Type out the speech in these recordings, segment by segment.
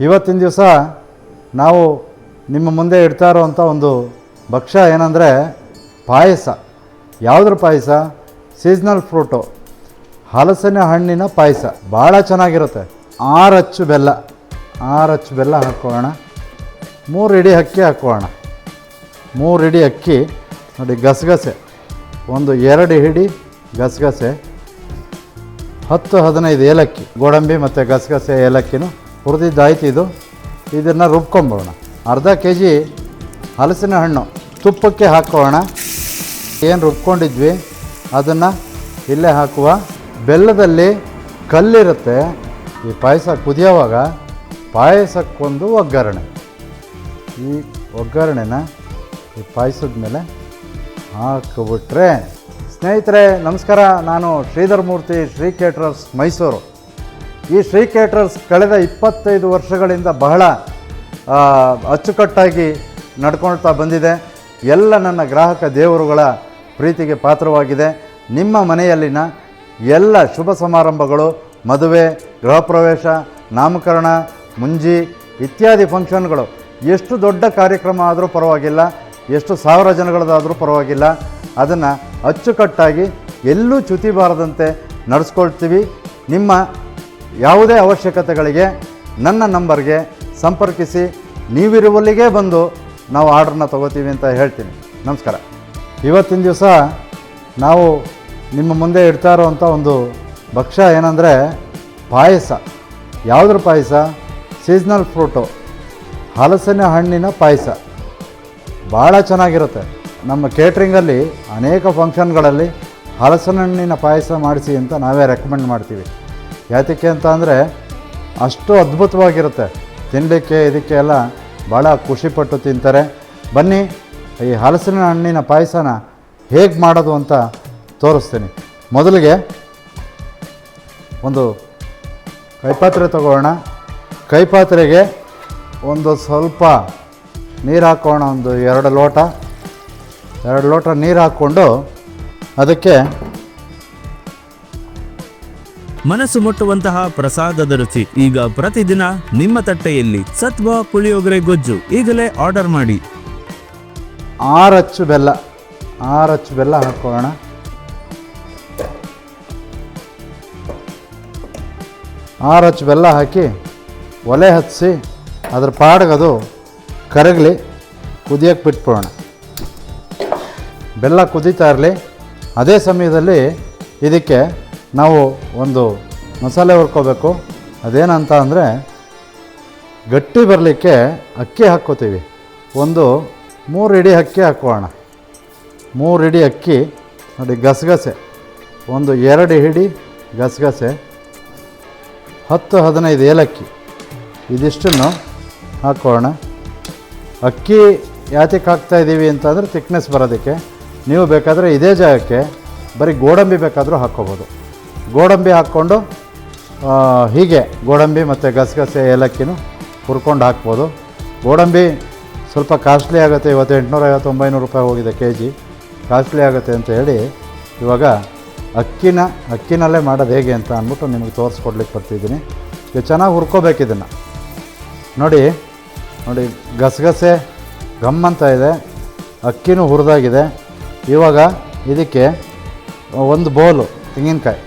ಇವತ್ತಿನ ದಿವಸ ನಾವು ನಿಮ್ಮ ಮುಂದೆ ಇಡ್ತಾ ಇರೋವಂಥ ಒಂದು ಭಕ್ಷ್ಯ ಏನಂದರೆ ಪಾಯಸ. ಯಾವುದ್ರ ಪಾಯಸ? ಸೀಸ್ನಲ್ ಫ್ರೂಟು ಹಲಸಿನ ಹಣ್ಣಿನ ಪಾಯಸ. ಭಾಳ ಚೆನ್ನಾಗಿರುತ್ತೆ. ಆರು ಅಚ್ಚು ಬೆಲ್ಲ. ಆರು ಅಚ್ಚು ಬೆಲ್ಲ ಹಾಕೋಣ ಮೂರು ಇಡಿ ಅಕ್ಕಿ ಹಾಕೋಣ ಮೂರು ಇಡಿ ಅಕ್ಕಿ. ನೋಡಿ, ಗಸಗಸೆ. ಒಂದು ಎರಡು ಹಿಡಿ ಗಸಗಸೆ. ಹತ್ತು ಹದಿನೈದು ಏಲಕ್ಕಿ. ಗೋಡಂಬಿ ಮತ್ತು ಗಸಗಸೆ ಏಲಕ್ಕಿನೂ ಹುರಿದಿದ್ದಾಯ್ತು ಇದು. ಇದನ್ನು ರುಬ್ಕೊಂಬೋಣ ಅರ್ಧ ಕೆ ಜಿ ಹಲಸಿನ ಹಣ್ಣು ತುಪ್ಪಕ್ಕೆ ಹಾಕೋಣ. ಏನು ರುಬ್ಕೊಂಡಿದ್ವಿ? ಅದನ್ನು ಇಲ್ಲೇ ಹಾಕುವ. ಬೆಲ್ಲದಲ್ಲಿ ಕಲ್ಲಿರುತ್ತೆ. ಈ ಪಾಯಸ ಕುದಿಯೋವಾಗ ಪಾಯಸಕ್ಕೊಂದು ಒಗ್ಗರಣೆ. ಈ ಒಗ್ಗರಣೆನ ಈ ಪಾಯಸದ ಮೇಲೆ ಹಾಕಿಬಿಟ್ರೆ, ಸ್ನೇಹಿತರೆ, ನಮಸ್ಕಾರ. ನಾನು ಶ್ರೀಧರ್ ಮೂರ್ತಿ, ಶ್ರೀ ಕೇಟ್ರರ್ಸ್ ಮೈಸೂರು. ಈ ಶ್ರೀ ಕೇಟ್ರರ್ಸ್ ಕಳೆದ ಇಪ್ಪತ್ತೈದು ವರ್ಷಗಳಿಂದ ಬಹಳ ಅಚ್ಚುಕಟ್ಟಾಗಿ ನಡ್ಕೊಳ್ತಾ ಬಂದಿದೆ. ಎಲ್ಲ ನನ್ನ ಗ್ರಾಹಕ ದೇವರುಗಳ ಪ್ರೀತಿಗೆ ಪಾತ್ರವಾಗಿದೆ. ನಿಮ್ಮ ಮನೆಯಲ್ಲಿನ ಎಲ್ಲ ಶುಭ ಸಮಾರಂಭಗಳು, ಮದುವೆ, ಗೃಹ ಪ್ರವೇಶ, ನಾಮಕರಣ, ಮುಂಜಿ ಇತ್ಯಾದಿ ಫಂಕ್ಷನ್ಗಳು. ಎಷ್ಟು ದೊಡ್ಡ ಕಾರ್ಯಕ್ರಮ ಆದರೂ ಪರವಾಗಿಲ್ಲ, ಎಷ್ಟು ಸಾವಿರ ಜನಗಳದಾದರೂ ಪರವಾಗಿಲ್ಲ. ಅದನ್ನು ಅಚ್ಚುಕಟ್ಟಾಗಿ ಎಲ್ಲೂ ಚ್ಯುತಿ ಬಾರದಂತೆ ನಡೆಸ್ಕೊಳ್ತೀವಿ. ನಿಮ್ಮ ಯಾವುದೇ ಅವಶ್ಯಕತೆಗಳಿಗೆ ನನ್ನ ನಂಬರ್ಗೆ ಸಂಪರ್ಕಿಸಿ ನೀವಿರುವಲ್ಲಿಗೇ ಬಂದು ನಾವು ಆರ್ಡ್ರನ್ನ ತೊಗೋತೀವಿ ಅಂತ ಹೇಳ್ತೀನಿ. ನಮಸ್ಕಾರ. ಇವತ್ತಿನ ದಿವಸ ನಾವು ನಿಮ್ಮ ಮುಂದೆ ಇಡ್ತಾ ಇರೋವಂಥ ಒಂದು ಭಕ್ಷ್ಯ ಏನಂದರೆ ಪಾಯಸ. ಯಾವುದ್ರ ಪಾಯಸ? ಸೀಸ್ನಲ್ ಫ್ರೂಟು ಹಲಸಿನ ಹಣ್ಣಿನ ಪಾಯಸ. ಭಾಳ ಚೆನ್ನಾಗಿರುತ್ತೆ. ನಮ್ಮ ಕೇಟ್ರಿಂಗಲ್ಲಿ ಅನೇಕ ಫಂಕ್ಷನ್ಗಳಲ್ಲಿ ಹಲಸಿನ ಹಣ್ಣಿನ ಪಾಯಸ ಮಾಡಿಸಿ ಅಂತ ನಾವೇ ರೆಕಮೆಂಡ್ ಮಾಡ್ತೀವಿ. ಯಾತಕ್ಕೆ ಅಂತ ಅಂದರೆ ಅಷ್ಟು ಅದ್ಭುತವಾಗಿರುತ್ತೆ. ತಿನ್ನಲಿಕ್ಕೆ ಇದಕ್ಕೆ ಎಲ್ಲ ಭಾಳ ಖುಷಿಪಟ್ಟು ತಿಂತಾರೆ. ಬನ್ನಿ, ಈ ಹಲಸಿನ ಹಣ್ಣಿನ ಪಾಯಸನ ಹೇಗೆ ಮಾಡೋದು ಅಂತ ತೋರಿಸ್ತೀನಿ. ಮೊದಲಿಗೆ ಒಂದು ಕೈಪಾತ್ರೆ ತಗೋಣ ಕೈಪಾತ್ರೆಗೆ ಒಂದು ಸ್ವಲ್ಪ ನೀರು ಹಾಕೋಣ, ಒಂದು ಎರಡು ಲೋಟ. ಎರಡು ಲೋಟ ನೀರು ಹಾಕ್ಕೊಂಡು ಅದಕ್ಕೆ ಮನಸ್ಸು ಮುಟ್ಟುವಂತಹ ಪ್ರಸಾದದ ರುಚಿ. ಈಗ ಪ್ರತಿದಿನ ನಿಮ್ಮ ತಟ್ಟೆಯಲ್ಲಿ ಸತ್ವ, ಪುಳಿಯೋಗರೆ, ಗೊಜ್ಜು ಈಗಲೇ ಆರ್ಡರ್ ಮಾಡಿ. ಆರಚ್ಚು ಬೆಲ್ಲ ಆರಚ್ಚು ಬೆಲ್ಲ ಹಾಕೋಣ. ಆರಚ್ಚು ಬೆಲ್ಲ ಹಾಕಿ ಒಲೆ ಹತ್ತಿಸಿ ಅದ್ರ ಪಾಡಗದು ಕರಗಲಿ ಕುದಿಯೋಕ್ಕೆ ಬಿಟ್ಬಿಡೋಣ. ಬೆಲ್ಲ ಕುದೀತಾ ಇರಲಿ. ಅದೇ ಸಮಯದಲ್ಲಿ ಇದಕ್ಕೆ ನಾವು ಒಂದು ಮಸಾಲೆ ಹುರ್ಕೋಬೇಕು. ಅದೇನಂತ ಅಂದರೆ ಗಟ್ಟಿ ಬರಲಿಕ್ಕೆ ಅಕ್ಕಿ ಹಾಕ್ಕೋತೀವಿ. ಒಂದು ಮೂರು ಇಡಿ ಅಕ್ಕಿ ಹಾಕೋಣ ಮೂರು ಇಡಿ ಅಕ್ಕಿ ನೋಡಿ ಗಸಗಸೆ. ಒಂದು ಎರಡು ಹಿಡಿ ಗಸಗಸೆ. ಹತ್ತು ಹದಿನೈದು ಏಲಕ್ಕಿ. ಇದಿಷ್ಟನ್ನು ಹಾಕೋಣ ಅಕ್ಕಿ ಯಾತಕ್ಕೆ ಹಾಕ್ತಾ ಇದ್ದೀವಿ ಅಂತಂದರೆ ತಿಕ್ನೆಸ್ ಬರೋದಕ್ಕೆ. ನೀವು ಬೇಕಾದರೆ ಇದೇ ಜಾಗಕ್ಕೆ ಬರೀ ಗೋಡಂಬಿ ಬೇಕಾದರೂ ಹಾಕ್ಕೋಬೋದು. ಗೋಡಂಬಿ ಹಾಕ್ಕೊಂಡು ಹೀಗೆ ಗೋಡಂಬಿ ಮತ್ತು ಗಸಗಸೆ ಏಲಕ್ಕಿನೂ ಹುರ್ಕೊಂಡು ಹಾಕ್ಬೋದು. ಗೋಡಂಬಿ ಸ್ವಲ್ಪ ಕಾಸ್ಟ್ಲಿ ಆಗುತ್ತೆ, ಇವತ್ತು ಎಂಟುನೂರೈವತ್ತು ಒಂಬೈನೂರು ರೂಪಾಯಿ ಹೋಗಿದೆ ಕೆ ಜಿ. ಕಾಸ್ಟ್ಲಿ ಆಗುತ್ತೆ ಅಂತ ಹೇಳಿ ಇವಾಗ ಅಕ್ಕಿನ, ಅಕ್ಕಿನಲ್ಲೇ ಮಾಡೋದು ಹೇಗೆ ಅಂತ ಅಂದ್ಬಿಟ್ಟು ನಿಮಗೆ ತೋರಿಸ್ಕೊಡ್ಲಿಕ್ಕೆ ಬರ್ತಿದ್ದೀನಿ. ಇದು ಚೆನ್ನಾಗಿ ಹುರ್ಕೋಬೇಕು ಇದನ್ನು. ನೋಡಿ ನೋಡಿ, ಗಸಗಸೆ ಗಮ್ ಅಂತ ಇದೆ. ಅಕ್ಕಿನೂ ಹುರಿದಾಗಿದೆ. ಇವಾಗ ಇದಕ್ಕೆ ಒಂದು ಬೌಲು ತೆಂಗಿನಕಾಯಿ.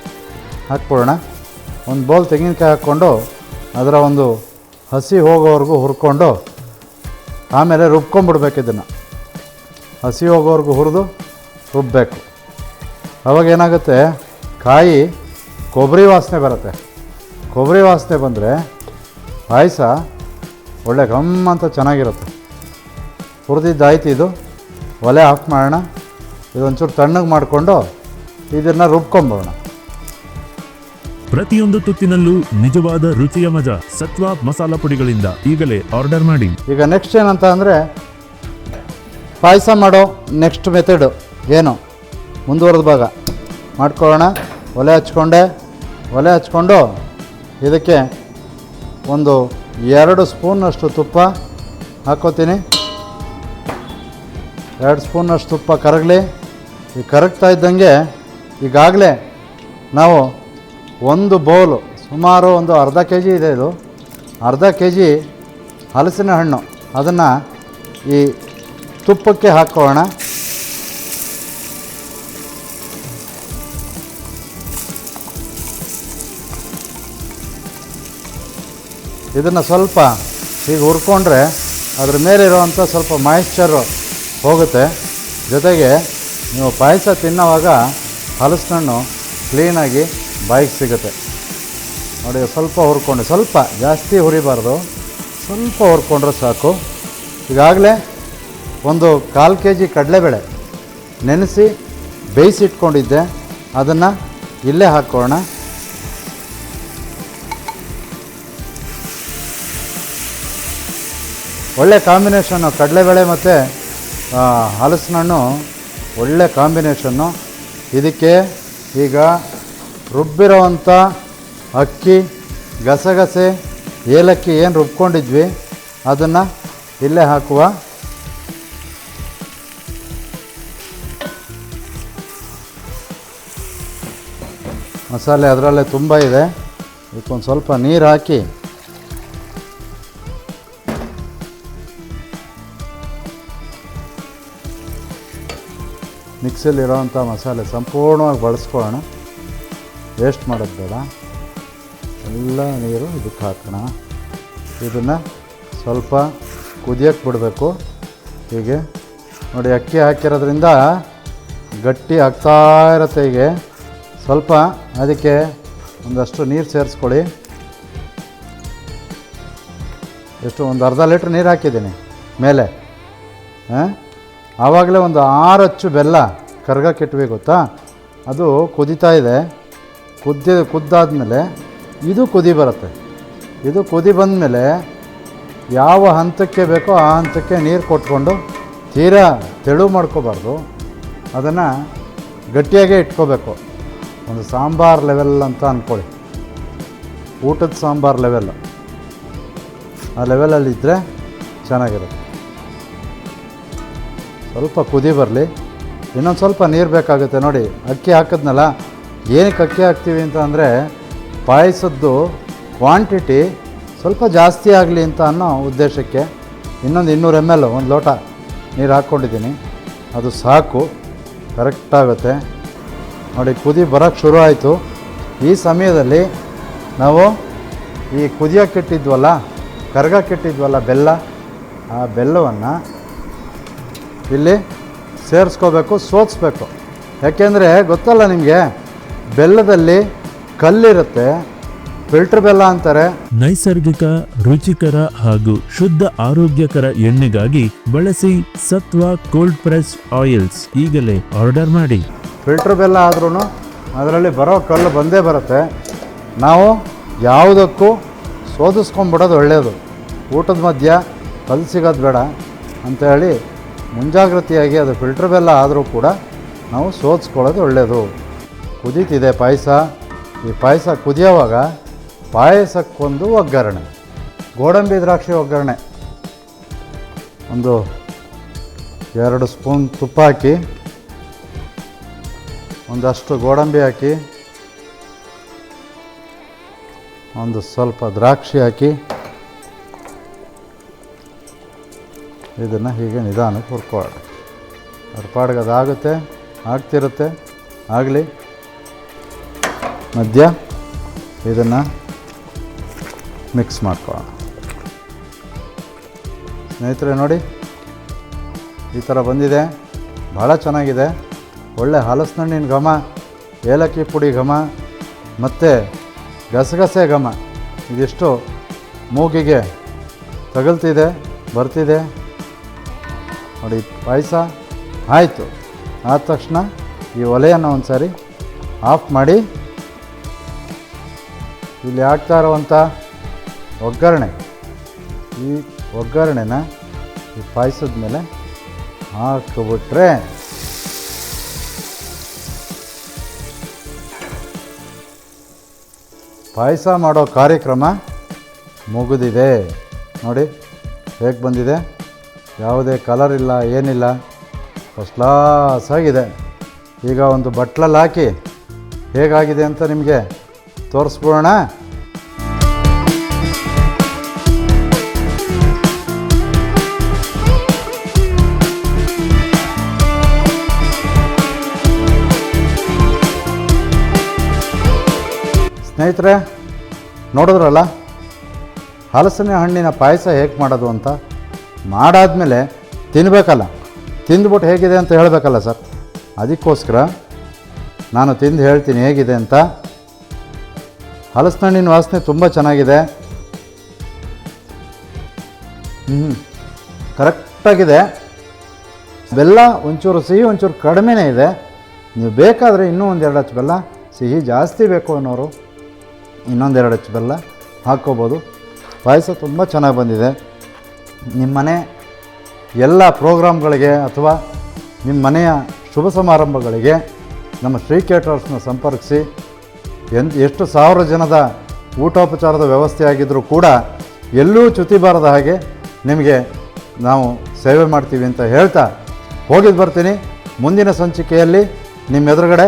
ಹಾಕ್ಬಿಡೋಣ. ಒಂದು ಬೌಲ್ ತೆಂಗಿನಕಾಯಿ ಹಾಕ್ಕೊಂಡು ಅದರ ಒಂದು ಹಸಿ ಹೋಗೋವರೆಗೂ ಹುರ್ಕೊಂಡು ಆಮೇಲೆ ರುಬ್ಕೊಂಬಿಡ್ಬೇಕು ಇದನ್ನು. ಹಸಿ ಹೋಗೋವರೆಗೂ ಹುರಿದು ರುಬ್ಬಬೇಕು ಅವಾಗ ಏನಾಗುತ್ತೆ? ಕಾಯಿ ಕೊಬ್ಬರಿ ವಾಸನೆ ಬರುತ್ತೆ. ಕೊಬ್ಬರಿ ವಾಸನೆ ಬಂದರೆ ಪಾಯಸ ಒಳ್ಳೆ ಘಮ್ ಅಂತ ಚೆನ್ನಾಗಿರುತ್ತೆ. ಹುರಿದಿದ್ದಾಯ್ತು ಇದು. ಒಲೆ ಆಫ್ ಮಾಡೋಣ. ಇದೊಂಚೂರು ತಣ್ಣಗೆ ಮಾಡಿಕೊಂಡು ಇದನ್ನು ರುಬ್ಕೊಂಬೋಣ ಪ್ರತಿಯೊಂದು ತುತ್ತಿನಲ್ಲೂ ನಿಜವಾದ ರುಚಿಯ ಮಜಾ ಸತ್ವ ಮಸಾಲಾ ಪುಡಿಗಳಿಂದ ಈಗಲೇ ಆರ್ಡರ್ ಮಾಡಿ. ಈಗ ನೆಕ್ಸ್ಟ್ ಏನಂತ ಅಂದರೆ ಪಾಯಸ ಮಾಡೋ ನೆಕ್ಸ್ಟ್ ಮೆಥಡು ಏನು? ಮುಂದುವರೆದ ಭಾಗ. ಮಾಡ್ಕೊಳ್ಳೋಣ. ಒಲೆ ಹಚ್ಕೊಂಡೆ. ಒಲೆ ಹಚ್ಕೊಂಡು ಇದಕ್ಕೆ ಒಂದು ಎರಡು ಸ್ಪೂನಷ್ಟು ತುಪ್ಪ ಹಾಕೋತೀನಿ ಎರಡು ಸ್ಪೂನಷ್ಟು ತುಪ್ಪ ಕರಗಲಿ. ಈ ಕರಗ್ತಾ ಇದ್ದಂಗೆ ಈಗಾಗಲೇ ನಾವು ಒಂದು ಬೌಲು, ಸುಮಾರು ಒಂದು ಅರ್ಧ ಕೆ ಜಿ ಇದೆ ಇದು. ಅರ್ಧ ಕೆ ಜಿ ಹಲಸಿನ ಹಣ್ಣು. ಅದನ್ನು ಈ ತುಪ್ಪಕ್ಕೆ ಹಾಕೋಣ. ಇದನ್ನು ಸ್ವಲ್ಪ ಈಗ ಹುರ್ಕೊಂಡ್ರೆ ಅದ್ರ ಮೇಲೆ ಇರುವಂಥ ಸ್ವಲ್ಪ ಮಾಯಿಶ್ಚರು ಹೋಗುತ್ತೆ. ಜೊತೆಗೆ ನೀವು ಪಾಯಸ ತಿನ್ನೋವಾಗ ಹಲಸಿನ ಹಣ್ಣು ಕ್ಲೀನಾಗಿ ಬಾಯಿಗೆ ಸಿಗುತ್ತೆ. ನೋಡಿ, ಸ್ವಲ್ಪ ಹುರ್ಕೊಂಡು, ಸ್ವಲ್ಪ ಜಾಸ್ತಿ ಹುರಿಬಾರ್ದು. ಸ್ವಲ್ಪ ಹುರ್ಕೊಂಡ್ರೆ ಸಾಕು. ಈಗಾಗಲೇ ಒಂದು ಕಾಲು ಕೆ ಜಿ ಕಡಲೆಬೇಳೆ ನೆನೆಸಿ ಬೇಯಿಸಿಟ್ಕೊಂಡಿದ್ದೆ. ಅದನ್ನು ಇಲ್ಲೇ ಹಾಕೋಣ. ಒಳ್ಳೆ ಕಾಂಬಿನೇಷನ್ನು ಕಡಲೆಬೇಳೆ ಮತ್ತು ಹಲಸಿನ ಹಣ್ಣು ಒಳ್ಳೆ ಕಾಂಬಿನೇಷನ್ನು. ಇದಕ್ಕೆ ಈಗ ರುಬ್ಬಿರೋವಂಥ ಅಕ್ಕಿ, ಗಸಗಸೆ, ಏಲಕ್ಕಿ ಏನು ರುಬ್ಕೊಂಡಿದ್ವಿ, ಅದನ್ನು ಇಲ್ಲೇ ಹಾಕುವ. ಮಸಾಲೆ ಅದರಲ್ಲೇ ತುಂಬ ಇದೆ. ಇದಕ್ಕೊಂದು ಸ್ವಲ್ಪ ನೀರು ಹಾಕಿ. ಮಿಕ್ಸಲ್ಲಿರೋವಂಥ ಮಸಾಲೆ ಸಂಪೂರ್ಣವಾಗಿ ಬಳಸ್ಕೊಳ್ಳೋಣ. ವೇಸ್ಟ್ ಮಾಡೋದು ಬೇಡ. ಎಲ್ಲ ನೀರು ಇದಕ್ಕೆ ಹಾಕೋಣ. ಇದನ್ನು ಸ್ವಲ್ಪ ಕುದಿಯೋಕ್ಕೆ ಬಿಡಬೇಕು. ಹೀಗೆ. ನೋಡಿ, ಅಕ್ಕಿ ಹಾಕಿರೋದ್ರಿಂದ ಗಟ್ಟಿ ಆಗ್ತಾ ಇರುತ್ತೆ ಹೀಗೆ. ಸ್ವಲ್ಪ ಅದಕ್ಕೆ ಒಂದಷ್ಟು ನೀರು ಸೇರಿಸ್ಕೊಳ್ಳಿ. ಎಷ್ಟು, ಒಂದು ಅರ್ಧ ಲೀಟ್ರ್ ನೀರು ಹಾಕಿದ್ದೀನಿ ಮೇಲೆ. ಹಾಂ? ಆವಾಗಲೇ ಒಂದು ಆರು ಅಚ್ಚು ಬೆಲ್ಲ ಕರ್ಗಕ್ಕಿಟ್ವಿ ಗೊತ್ತಾ? ಅದು ಕುದೀತಾ ಇದೆ. ಕುದ್ದಿ ಕುದ್ದಾದ್ಮೇಲೆ ಇದು ಕುದಿ ಬರುತ್ತೆ. ಇದು ಕುದಿ ಬಂದಮೇಲೆ ಯಾವ ಹಂತಕ್ಕೆ ಬೇಕೋ ಆ ಹಂತಕ್ಕೆ ನೀರು ಕೊಟ್ಕೊಂಡು ತೀರಾ ತೆಳು ಮಾಡ್ಕೋಬಾರ್ದು. ಅದನ್ನು ಗಟ್ಟಿಯಾಗೇ ಇಟ್ಕೋಬೇಕು. ಒಂದು ಸಾಂಬಾರ್ ಲೆವೆಲ್ ಅಂತ ಅಂದ್ಕೊಳ್ಳಿ ಊಟದ ಸಾಂಬಾರ್ ಲೆವೆಲ್ ಆ ಲೆವೆಲಲ್ಲಿದ್ದರೆ ಚೆನ್ನಾಗಿರುತ್ತೆ. ಸ್ವಲ್ಪ ಕುದಿ ಬರಲಿ. ಇನ್ನೊಂದು ಸ್ವಲ್ಪ ನೀರು ಬೇಕಾಗುತ್ತೆ ನೋಡಿ. ಅಕ್ಕಿ ಹಾಕಿದ್ನಲ್ಲ? ಏನಕ್ಕೆ ಅಕ್ಕಿ ಹಾಕ್ತೀವಿ ಅಂತ ಅಂದರೆ ಪಾಯಸದ್ದು ಕ್ವಾಂಟಿಟಿ ಸ್ವಲ್ಪ ಜಾಸ್ತಿ ಆಗಲಿ ಅಂತ ಅನ್ನೋ ಉದ್ದೇಶಕ್ಕೆ ಇನ್ನೊಂದು ಇನ್ನೂರು ಎಂ ಎಲ್ ಒಂದು ಲೋಟ ನೀರು ಹಾಕ್ಕೊಂಡಿದ್ದೀನಿ. ಅದು ಸಾಕು ಕರೆಕ್ಟಾಗುತ್ತೆ ನೋಡಿ, ಕುದಿ ಬರೋಕ್ಕೆ ಶುರು ಆಯಿತು. ಈ ಸಮಯದಲ್ಲಿ ನಾವು ಈ ಕುದಿಯೋಕ್ಕಿಟ್ಟಿದ್ವಲ್ಲ ಕರ್ಗಕ್ಕಿಟ್ಟಿದ್ವಲ್ಲ ಬೆಲ್ಲ, ಆ ಬೆಲ್ಲವನ್ನು ಇಲ್ಲಿ ಸೇರಿಸ್ಕೋಬೇಕು, ಸೋತಿಸ್ಬೇಕು. ಯಾಕೆಂದರೆ ಗೊತ್ತಲ್ಲ ನಿಮಗೆ ಬೆಲ್ಲದಲ್ಲಿ ಕಲ್ಲಿರುತ್ತೆ ಫಿಲ್ಟರ್ ಬೆಲ್ಲ ಅಂತಾರೆ. ನೈಸರ್ಗಿಕ ರುಚಿಕರ ಹಾಗೂ ಶುದ್ಧ ಆರೋಗ್ಯಕರ ಎಣ್ಣೆಗಾಗಿ ಬಳಸಿ ಸತ್ವ ಕೋಲ್ಡ್ ಪ್ರೆಸ್ ಆಯಿಲ್ಸ್ ಈಗಲೇ ಆರ್ಡರ್ ಮಾಡಿ. ಫಿಲ್ಟರ್ ಬೆಲ್ಲ ಆದ್ರೂ ಅದರಲ್ಲಿ ಬರೋ ಕಲ್ಲು ಬಂದೇ ಬರುತ್ತೆ. ನಾವು ಯಾವುದಕ್ಕೂ ಸೋದಿಸ್ಕೊಂಬಿಡೋದು ಒಳ್ಳೆಯದು ಊಟದ ಮಧ್ಯ ಕಲ್ಲು ಸಿಗೋದು ಬೇಡ ಅಂತೇಳಿ ಮುಂಜಾಗ್ರತೆಯಾಗಿ ಅದು ಫಿಲ್ಟರ್ ಬೆಲ್ಲ ಆದರೂ ಕೂಡ ನಾವು ಸೋದಿಸ್ಕೊಳ್ಳೋದು ಒಳ್ಳೆಯದು ಕುದೀತಿದೆ ಪಾಯಸ. ಈ ಪಾಯಸ ಕುದಿಯೋವಾಗ ಪಾಯಸಕ್ಕೊಂದು ಒಗ್ಗರಣೆ, ಗೋಡಂಬಿ ದ್ರಾಕ್ಷಿ ಒಗ್ಗರಣೆ. ಒಂದು ಎರಡು ಸ್ಪೂನ್ ತುಪ್ಪ ಹಾಕಿ, ಒಂದಷ್ಟು ಗೋಡಂಬಿ ಹಾಕಿ, ಒಂದು ಸ್ವಲ್ಪ ದ್ರಾಕ್ಷಿ ಹಾಕಿ, ಇದನ್ನು ಹೀಗೆ ನಿಧಾನಕ್ಕೆ ಹುರ್ಕೊಳ್ಳೋಣ. ಅದ್ರ ಪಾಡಿಗೆ ಅದಾಗುತ್ತೆ ಆಗ್ತಿರುತ್ತೆ, ಆಗಲಿ. ಮಧ್ಯ ಇದನ್ನು ಮಿಕ್ಸ್ ಮಾಡ್ಕೊಳ್ಳೋಣ. ಸ್ನೇಹಿತರೆ ನೋಡಿ, ಈ ಥರ ಬಂದಿದೆ. ಭಾಳ ಚೆನ್ನಾಗಿದೆ. ಒಳ್ಳೆ ಹಲಸಿನಣ್ಣಿನ ಘಮ, ಏಲಕ್ಕಿ ಪುಡಿ ಘಮ, ಮತ್ತು ಗಸಗಸೆ ಘಮ, ಇದಿಷ್ಟು ಮೂಗಿಗೆ ತಗಲ್ತಿದೆ, ಬರ್ತಿದೆ. ನೋಡಿ, ಪಾಯಸ ಆಯಿತು. ಆದ ತಕ್ಷಣ ಈ ಒಲೆಯನ್ನು ಒಂದು ಸಾರಿ ಆಫ್ ಮಾಡಿ ಇಲ್ಲಿ ಆಗ್ತಾ ಇರುವಂಥ ಒಗ್ಗರಣೆ. ಈ ಒಗ್ಗರಣೆನ ಈ ಪಾಯಸದ ಮೇಲೆ ಹಾಕಿಬಿಟ್ರೆ ಪಾಯಸ ಮಾಡೋ ಕಾರ್ಯಕ್ರಮ ಮುಗಿದಿದೆ. ನೋಡಿ, ಹೇಗೆ ಬಂದಿದೆ? ಯಾವುದೇ ಕಲರ್ ಇಲ್ಲ, ಏನಿಲ್ಲ. ಫಸ್ಟ್ ಕ್ಲಾಸ್ ಆಗಿದೆ. ಈಗ ಒಂದು ಬಟ್ಲಲ್ಲಿ ಹಾಕಿ ಹೇಗಾಗಿದೆ ಅಂತ ನಿಮಗೆ ತೋರಿಸ್ಬೋಣ ಸ್ನೇಹಿತರೆ, ನೋಡಿದ್ರಲ್ಲ? ಹಲಸಿನ ಹಣ್ಣಿನ ಪಾಯಸ ಹೇಗೆ ಮಾಡೋದು ಅಂತ? ಮಾಡಾದಮೇಲೆ ತಿನ್ನಬೇಕಲ್ಲ ತಿಂದ್ಬಿಟ್ಟು ಹೇಗಿದೆ ಅಂತ ಹೇಳಬೇಕಲ್ಲ ಸರ್. ಅದಕ್ಕೋಸ್ಕರ ನಾನು ತಿಂದು ಹೇಳ್ತೀನಿ ಹೇಗಿದೆ ಅಂತ. ಹಲಸಿನ ಹಣ್ಣಿನ ವಾಸನೆ ತುಂಬ ಚೆನ್ನಾಗಿದೆ. ಹ್ಞೂ ಕರೆಕ್ಟಾಗಿದೆ. ಬೆಲ್ಲ ಒಂಚೂರು ಸಿಹಿ, ಒಂಚೂರು ಕಡಿಮೆನೇ ಇದೆ. ನೀವು ಬೇಕಾದರೆ ಇನ್ನೂ ಒಂದೆರಡು ಹಚ್ಚು ಬೆಲ್ಲ. ಸಿಹಿ ಜಾಸ್ತಿ ಬೇಕು ಅನ್ನೋರು ಇನ್ನೊಂದೆರಡು ಹಚ್ಚು ಬೆಲ್ಲ ಹಾಕ್ಕೋಬೋದು. ಪಾಯಸ ತುಂಬ ಚೆನ್ನಾಗಿ ಬಂದಿದೆ. ನಿಮ್ಮ ಮನೆ ಎಲ್ಲ ಪ್ರೋಗ್ರಾಮ್ಗಳಿಗೆ ಅಥವಾ ನಿಮ್ಮ ಮನೆಯ ಶುಭ ಸಮಾರಂಭಗಳಿಗೆ ನಮ್ಮ ಶ್ರೀ ಕೇಟರ್ಸ್ನ ಸಂಪರ್ಕಿಸಿ. ಎಷ್ಟು ಸಾವಿರ ಜನದ ಊಟೋಪಚಾರದ ವ್ಯವಸ್ಥೆ ಆಗಿದ್ದರೂ ಕೂಡ ಎಲ್ಲೂ ಚ್ಯುತಿ ಬಾರದ ಹಾಗೆ ನಿಮಗೆ ನಾವು ಸೇವೆ ಮಾಡ್ತೀವಿ ಅಂತ ಹೇಳ್ತಾ ಹೋಗಿದ್ದು ಬರ್ತೀನಿ. ಮುಂದಿನ ಸಂಚಿಕೆಯಲ್ಲಿ ನಿಮ್ಮ ಎದುರುಗಡೆ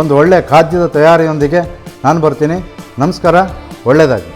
ಒಂದು ಒಳ್ಳೆಯ ಖಾದ್ಯದ ತಯಾರಿಯೊಂದಿಗೆ ನಾನು ಬರ್ತೀನಿ. ನಮಸ್ಕಾರ ಒಳ್ಳೆಯದಾಗಿ